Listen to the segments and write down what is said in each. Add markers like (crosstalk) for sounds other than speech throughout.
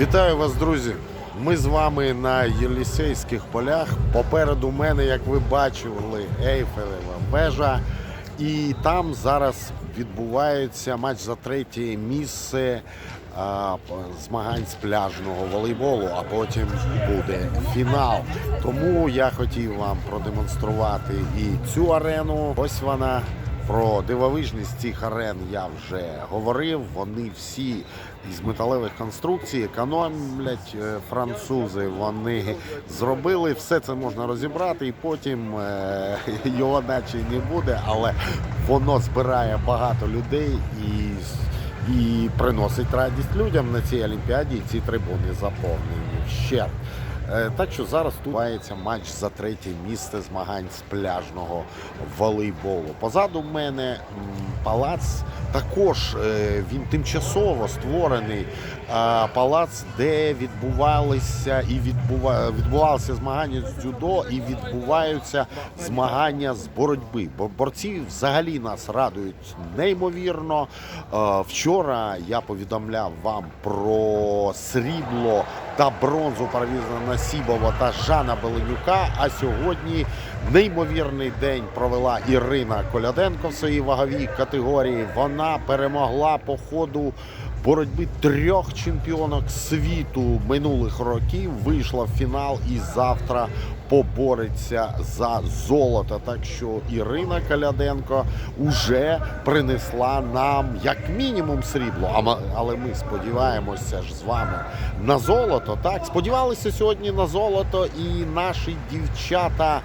Вітаю вас, друзі! Ми з вами на Єлісейських полях. Попереду мене, як ви бачили, Ейфелева вежа. І там зараз відбувається матч за третє місце а, змагань з пляжного волейболу, а потім буде фінал. Тому я хотів вам продемонструвати і цю арену. Ось вона. Про дивовижність цих арен я вже говорив. Вони всі із металевих конструкцій економлять е, французи. Вони зробили все це можна розібрати, і потім е, (laughs) його наче не буде, але воно збирає багато людей і, і приносить радість людям на цій олімпіаді. І ці трибуни заповнені вщент. Е, Так що зараз тут відбувається матч за третє місце змагань з пляжного волейболу. Позаду мене палац. Також е, він тимчасово створений палац, де відбувалися і відбува... відбувалися змагання з дзюдо, і відбуваються змагання з боротьби. Бо борці взагалі нас радують неймовірно. Е, Вчора я повідомляв вам про срібло та бронзу Парвіза Насібова та Жана Беленюка. А сьогодні неймовірний день провела Ірина Коляденко в своїй ваговій категорії. Вона перемогла по ходу боротьби трьох чемпіонок світу минулих років. Вийшла в фінал і завтра побореться за золото. Так що Ірина Каляденко уже принесла нам як мінімум срібло. А але ми сподіваємося ж з вами на золото. Так, сподівалися сьогодні на золото, і наші дівчата.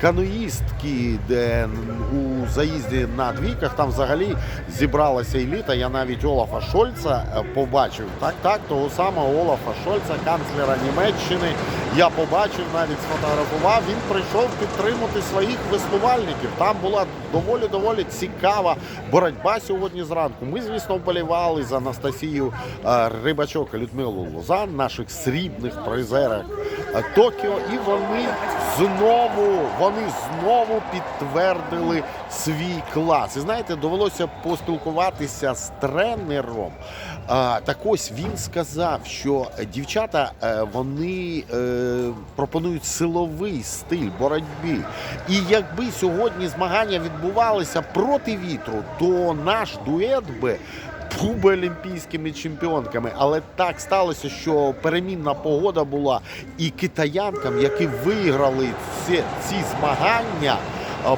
Каноїстки, де у заїзді на двійках там взагалі зібралася еліта. Я навіть Олафа Шольца побачив. Так, так, того самого Олафа Шольца, канцлера Німеччини. Я побачив, навіть сфотографував. Він прийшов підтримати своїх веслувальників. Там була доволі доволі цікава боротьба сьогодні зранку. Ми, звісно, вболівали за Анастасію е, Рибачок і Людмилу Лозан, наших срібних призерах е, Токіо, і вони знову вони знову підтвердили свій клас. І знаєте, довелося поспілкуватися з тренером. Так ось він сказав, що дівчата е, вони е, пропонують силовий стиль боротьби. І якби сьогодні змагання відбувалися проти вітру, то наш дует би був би олімпійськими чемпіонками. Але так сталося, що перемінна погода була, і китаянкам, які виграли ці, ці змагання.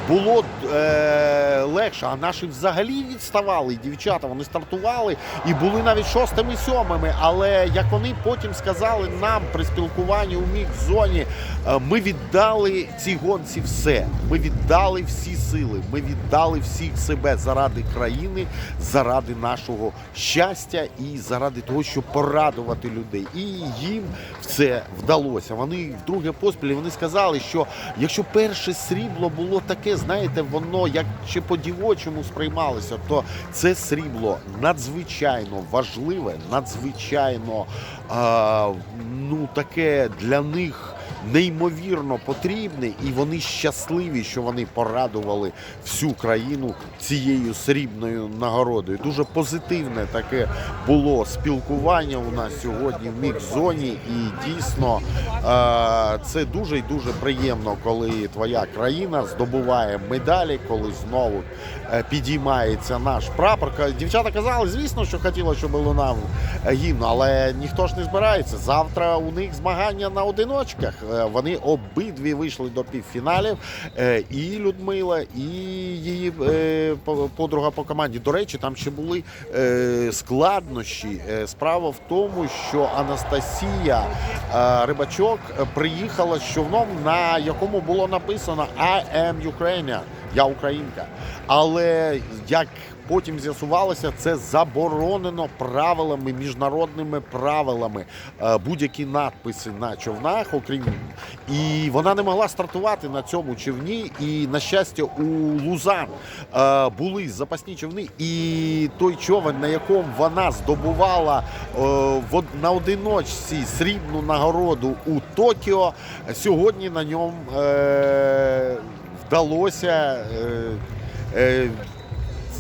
Було е, легше, а наші взагалі відставали. Дівчата вони стартували і були навіть шостими, сьомими. Але як вони потім сказали нам при спілкуванні у мікс-зоні, е, ми віддали цій гонці все. Ми віддали всі сили, ми віддали всіх себе заради країни, заради нашого щастя і заради того, щоб порадувати людей. І їм це вдалося. Вони вдруге поспіль вони сказали, що якщо перше срібло було таке, знаєте, воно як чи по-дівочому сприймалося, то це срібло надзвичайно важливе, надзвичайно а, ну таке для них неймовірно потрібне, і вони щасливі, що вони порадували всю країну цією срібною нагородою. Дуже позитивне таке було спілкування у нас сьогодні в мікс-зоні, і дійсно е, це дуже і дуже приємно, коли твоя країна здобуває медалі, коли знову підіймається наш прапор. Дівчата казали, звісно, що хотіло, щоб лунав е, гімн, але ніхто ж не збирається. Завтра у них змагання на одиночках. Е, Вони обидві вийшли до півфіналів. Е, І Людмила, і її е, подруга по команді. До речі, там ще були е, складнощі. Е, Справа в тому, що Анастасія е, Рибачок е, приїхала з човном, на якому було написано I am Ukrainian. Я українка. Але як потім з'ясувалося, це заборонено правилами, міжнародними правилами. Е, Будь-які надписи на човнах, окрім і вона не могла стартувати на цьому човні. І на щастя, у Лузан е, були запасні човни, і той човен, на якому вона здобувала е, на одиночці срібну нагороду у Токіо, сьогодні на ньому вдалося. Е, е,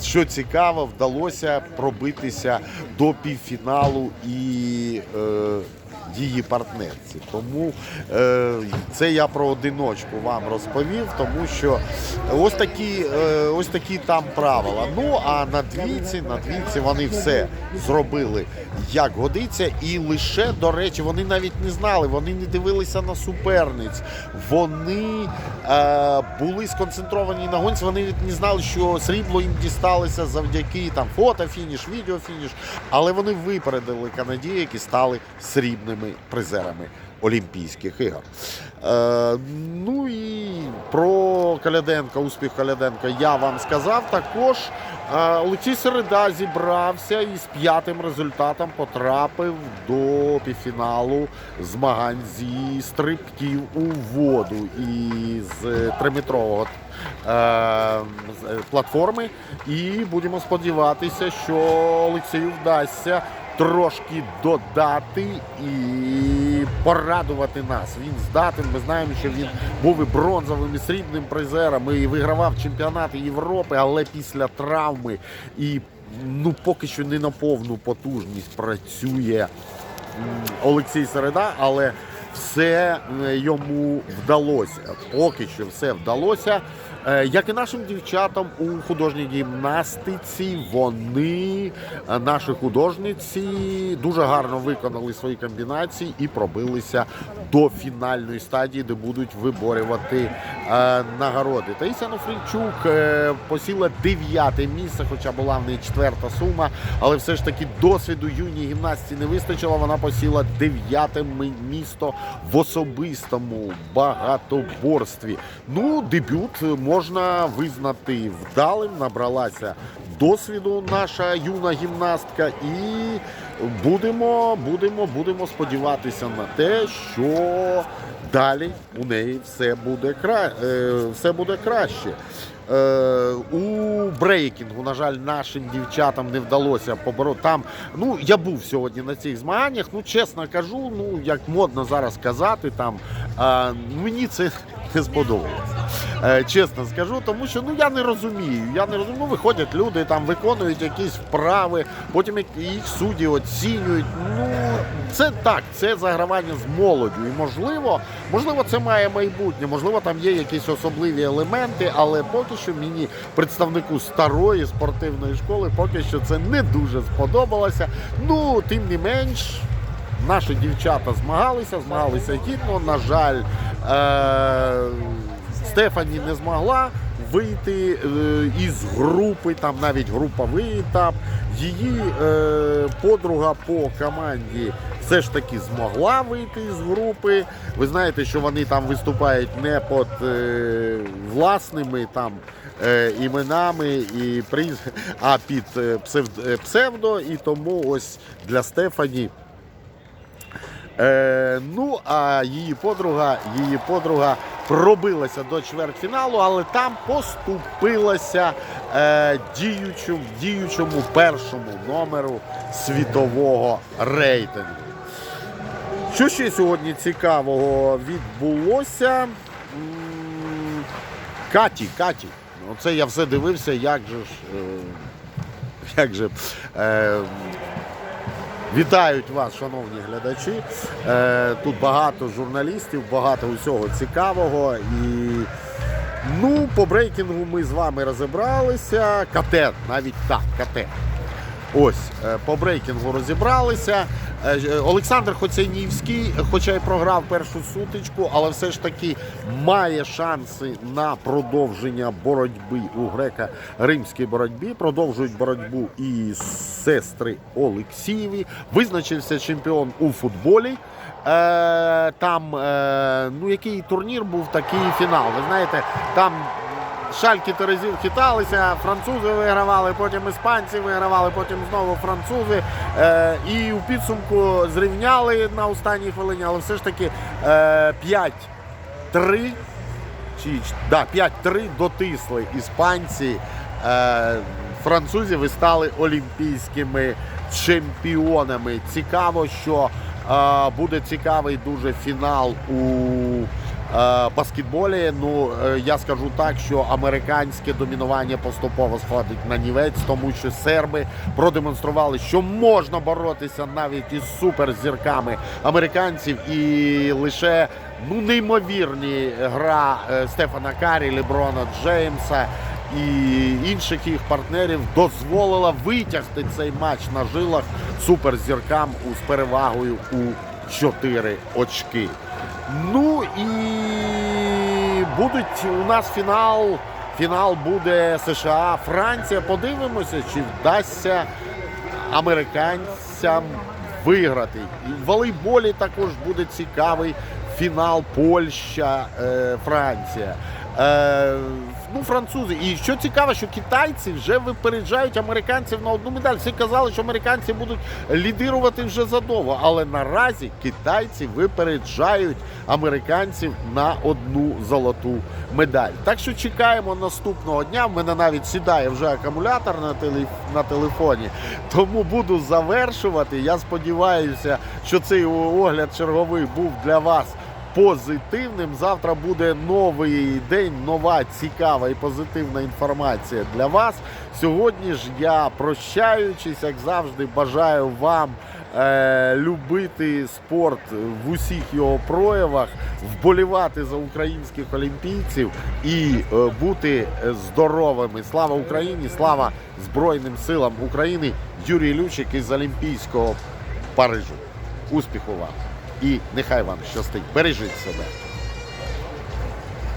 що цікаво, вдалося пробитися до півфіналу і її партнерці. Тому е, це я про одиночку вам розповів, тому що ось такі, е, ось такі там правила. Ну а на двійці, на двійці вони все зробили як годиться, і лише до речі, вони навіть не знали, вони не дивилися на суперниць. Вони е, були сконцентровані на гонці. Вони не знали, що срібло їм дісталося завдяки там фото-фініш, відеофініш. Але вони випередили канадії, які стали срібними призерами Олімпійських ігор. Е, ну і про Каляденка, успіх Каляденка я вам сказав. Також е, Олексій Середа зібрався і з п'ятим результатом потрапив до півфіналу змагань зі стрибків у воду е, триметрового е, е, платформи. І будемо сподіватися, що Олексію вдасться трошки додати і порадувати нас. Він здатен. Ми знаємо, що він був і бронзовим, і срібним призером, і вигравав чемпіонати Європи, але після травми і ну поки що не на повну потужність працює Олексій Середа, але все е, йому вдалося. Поки що все вдалося. Е, Як і нашим дівчатам у художній гімнастиці, вони, е, наші художниці, дуже гарно виконали свої комбінації і пробилися до фінальної стадії, де будуть виборювати нагороди. Таїся Нофрійчук е, посіла дев'яте місце, хоча була в неї четверта сума, але все ж таки досвіду юній гімнастці не вистачило. Вона посіла дев'яте місто в особистому багатоборстві. Ну, дебют можна визнати вдалим. Набралася досвіду наша юна гімнастка, і будемо, будемо, будемо сподіватися на те, що далі у неї все буде кра... е, все буде краще. Е, у брейкінгу, на жаль, нашим дівчатам не вдалося побороти. Там, ну, я був сьогодні на цих змаганнях. Ну, чесно кажу, ну як модно зараз казати, там е, мені це не сподобалося. Е, чесно скажу, тому що ну я не розумію. Я не розумію. Ну, виходять люди, там виконують якісь вправи, потім їх судді оцінюють. Ну це так, це загравання з молоддю. І можливо, можливо, це має майбутнє. Можливо, там є якісь особливі елементи, але поки що мені, представнику старої спортивної школи, поки що це не дуже сподобалося. Ну, тим не менш. Наші дівчата змагалися, змагалися гідно. На жаль, е- Стефані не змогла вийти е, із групи, там навіть груповий етап. Її е, подруга по команді все ж таки змогла вийти з групи. Ви знаєте, що вони там виступають не під е, власними там е, іменами і приз, а під е, е, псевдо. І тому ось для Стефані. Е, ну, а її подруга, її подруга пробилася до чвертьфіналу, але там поступилася е, діючому, діючому першому номеру світового рейтингу. Що ще сьогодні цікавого відбулося? Каті, Каті. Оце я все дивився, як же ж. Е, як же. Е, Вітають вас, шановні глядачі. Е, тут багато журналістів, багато усього цікавого. І ну, по брейкінгу ми з вами розібралися. КТ, навіть так, КТ. Ось, е, по брейкінгу розібралися. Е, ж- Олександр Хоцянівський, хоча й програв першу сутичку, але все ж таки має шанси на продовження боротьби у греко-римській боротьбі. Продовжують боротьбу і сестри Олексієві. Визначився чемпіон у футболі. Е, там, е, ну який турнір був, такий фінал. Ви знаєте, там шальки терезів хиталися, французи вигравали, потім іспанці вигравали, потім знову французи. Е, і у підсумку зрівняли на останній хвилині, але все ж таки е, 5-3 чи да, 5-3 дотисли іспанці. Е, французів і стали олімпійськими чемпіонами. Цікаво, що е, буде цікавий дуже фінал у баскетболі. Ну е, я скажу так, що американське домінування поступово сходить на нівець, тому що серби продемонстрували, що можна боротися навіть із суперзірками американців, і лише ну неймовірні гра е, Стефана Карі, Леброна Джеймса. І інших їх партнерів дозволила витягти цей матч на жилах суперзіркам з перевагою у 4 очки. Ну і будуть у нас фінал. Фінал буде США, Франція. Подивимося, чи вдасться американцям виграти. І в волейболі також буде цікавий фінал Польща, е, Франція. Е, ну, французи. І що цікаво, що китайці вже випереджають американців на одну медаль. Всі казали, що американці будуть лідирувати вже задовго. Але наразі китайці випереджають американців на одну золоту медаль. Так що чекаємо наступного дня. В мене навіть сідає вже акумулятор на, теле, на телефоні. Тому буду завершувати. Я сподіваюся, що цей огляд черговий був для вас позитивним. Завтра буде новий день, нова цікава і позитивна інформація для вас. Сьогодні ж я прощаючись, як завжди, бажаю вам е, любити спорт в усіх його проявах, вболівати за українських олімпійців і е, бути е, здоровими. Слава Україні! Слава Збройним силам України! Юрій Лючик із Олімпійського Парижу. Успіху вам! І нехай вам щастить. Бережіть себе.